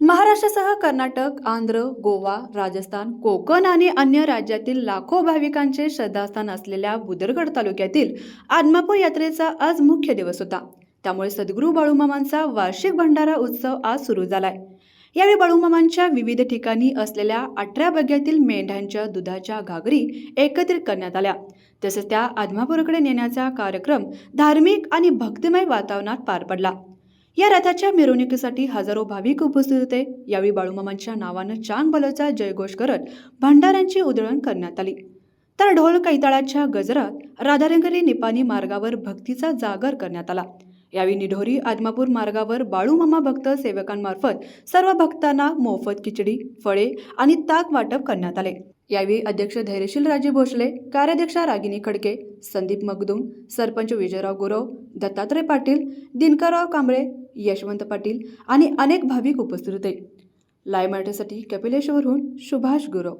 महाराष्ट्रासह कर्नाटक आंध्र गोवा राजस्थान कोकण आणि अन्य राज्यातील लाखो भाविकांचे श्रद्धास्थान असलेल्या बुदरगड तालुक्यातील आदमापूर यात्रेचा आज मुख्य दिवस होता. त्यामुळे सद्गुरू बाळूमामांचा वार्षिक भंडारा उत्सव आज सुरू झालाय. यावेळी बाळूमामांच्या विविध ठिकाणी असलेल्या अठरा बग्यातील मेंढ्यांच्या दुधाच्या घागरी एकत्रित करण्यात आल्या. तसेच त्या आदमापूरकडे नेण्याचा कार्यक्रम धार्मिक आणि भक्तिमय वातावरणात पार पडला. या रथाच्या मिरवणुकीसाठी हजारो भाविक उपस्थित होते. यावेळी बाळूमामांच्या नावानं चांग बलाचा जयघोष करत भंडाऱ्यांची उधळण करण्यात आली. तर ढोल कैताळाच्या गजरात राधारंगरी निपाणी मार्गावर भक्तीचा जागर करण्यात आला. यावेळी निढोरी आदमापूर मार्गावर बाळूमामा भक्त सेवकांमार्फत सर्व भक्तांना मोफत खिचडी फळे आणि ताक वाटप करण्यात आले. यावेळी अध्यक्ष धैर्यशील राजे भोसले कार्याध्यक्षा रागिनी खडके संदीप मगदूम सरपंच विजयराव गुरव दत्तात्रय पाटील दिनकरराव कांबळे यशवंत पाटील आणि अनेक भाविक उपस्थित होते. लाय मराठीसाठी कपिलेश्वरहून सुभाष गुरव.